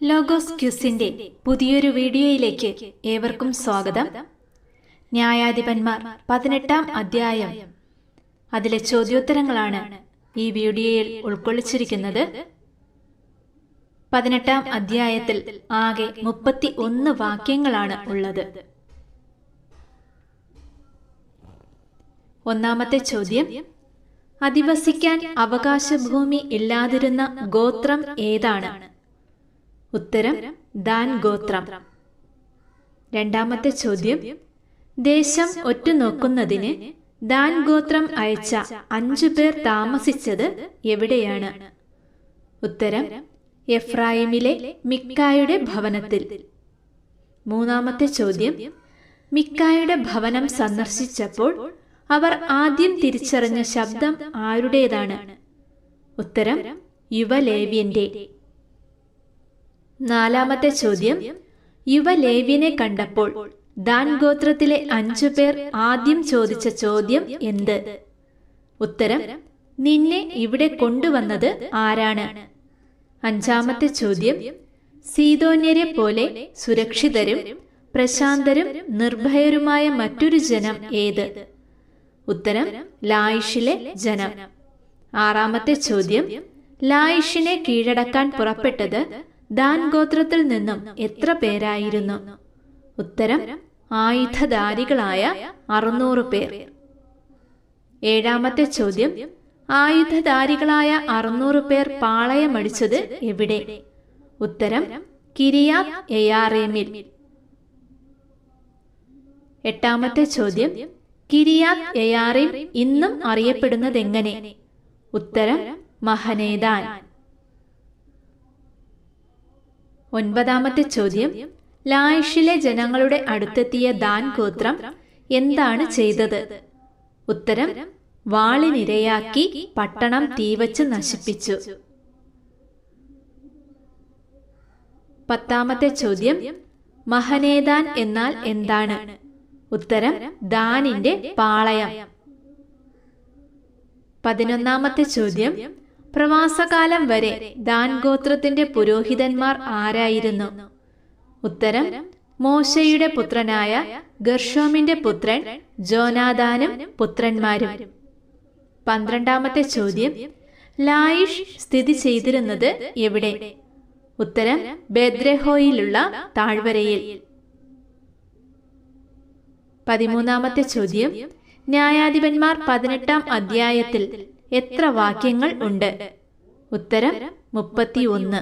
Logos ക്യൂസിന്റെ പുതിയൊരു വീഡിയോയിലേക്ക് ഏവർക്കും സ്വാഗതം. ന്യായാധിപന്മാർ പതിനെട്ടാം അധ്യായം. അതിലെ ചോദ്യോത്തരങ്ങളാണ് ഈ വീഡിയോയിൽ ഉൾക്കൊള്ളിച്ചിരിക്കുന്നത്. പതിനെട്ടാം അധ്യായത്തിൽ ആകെ മുപ്പത്തി ഒന്ന് വാക്യങ്ങളാണ് ഉള്ളത്. ഒന്നാമത്തെ ചോദ്യം. അധിവസിക്കാൻ അവകാശഭൂമി ഇല്ലാതിരുന്ന ഗോത്രം ഏതാണ്? ഉത്തരം ദാൻ ഗോത്രം. രണ്ടാമത്തെ ചോദ്യം ദേശം ഒറ്റുനോക്കുന്നതിന് ദാൻ ഗോത്രം അയച്ച അഞ്ചു പേർ താമസിച്ചത് എവിടെയാണ്? ഉത്തരം എഫ്രായിമിലെ മിക്കായുടെ ഭവനത്തിൽ. മൂന്നാമത്തെ ചോദ്യം മിക്കായുടെ ഭവനം സന്ദർശിച്ചപ്പോൾ അവർ ആദ്യം തിരിച്ചറിഞ്ഞ ശബ്ദം ആരുടേതാണ്? ഉത്തരം യുവലേവ്യന്റെ നാലാമത്തെ ചോദ്യം യുവലേവ്യനെ കണ്ടപ്പോൾ ദാൻ ഗോത്രത്തിലെ അഞ്ചു പേർ ആദ്യം ചോദിച്ച ചോദ്യം എന്ത്? ഉത്തരം നിന്നെ ഇവിടെ കൊണ്ടുവന്നത് ആരാണ്? അഞ്ചാമത്തെ ചോദ്യം സീതോന്യരെ പോലെ സുരക്ഷിതരും പ്രശാന്തരും നിർഭയരുമായ മറ്റൊരു ജനം ഏത്? ഉത്തരം ലായിഷിലെ ജനം. ആറാമത്തെ ചോദ്യം ലായിഷിനെ കീഴടക്കാൻ പുറപ്പെട്ടത് ദാൻ ഗോത്രത്തിൽ നിന്നും എത്ര പേരായിരുന്നു? ഉത്തരം ആയുധധാരികളായ അറുന്നൂറ് പേർ. ഏഴാമത്തെ ചോദ്യം ആയുധധാരികളായ അറുന്നൂറ് പേർ പാളയമടിച്ചത് എവിടെ? ഉത്തരം കിരിയാ എയാറേമിൽ. എട്ടാമത്തെ ചോദ്യം കിരിയാത് എയാറിം ഇന്നും അറിയപ്പെടുന്നതെങ്ങനെ? ഉത്തരം മഹനേദാൻ. ഒൻപതാമത്തെ ചോദ്യം ലായിഷിലെ ജനങ്ങളുടെ അടുത്തെത്തിയ ദാൻ ഗോത്രം എന്താണ് ചെയ്തത്? ഉത്തരം വാളിനിരയാക്കി പട്ടണം തീവച്ച് നശിപ്പിച്ചു. പത്താമത്തെ ചോദ്യം മഹനേദാൻ എന്നാൽ എന്താണ്? ഉത്തരം ദാനിന്റെ പാളയം. പതിനൊന്നാമത്തെ ചോദ്യം പ്രവാസകാലം വരെ ദാൻ ഗോത്രത്തിന്റെ പുരോഹിതന്മാർ ആരായിരുന്നു? ഉത്തരം മോശയുടെ പുത്രനായ ഗർഷോമിന്റെ പുത്രൻ ജോനാദാനും പുത്രന്മാരും. പന്ത്രണ്ടാമത്തെ ചോദ്യം ലായിഷ് സ്ഥിതി ചെയ്തിരുന്നത് എവിടെ? ഉത്തരം ബെദ്രഹോയിലുള്ള താഴ്വരയിൽ. പതിമൂന്നാമത്തെ ചോദ്യം ന്യായാധിപന്മാർ പതിനെട്ടാം അധ്യായത്തിൽ എത്ര വാക്യങ്ങൾ ഉണ്ട്? ഉത്തരം മുപ്പത്തി ഒന്ന്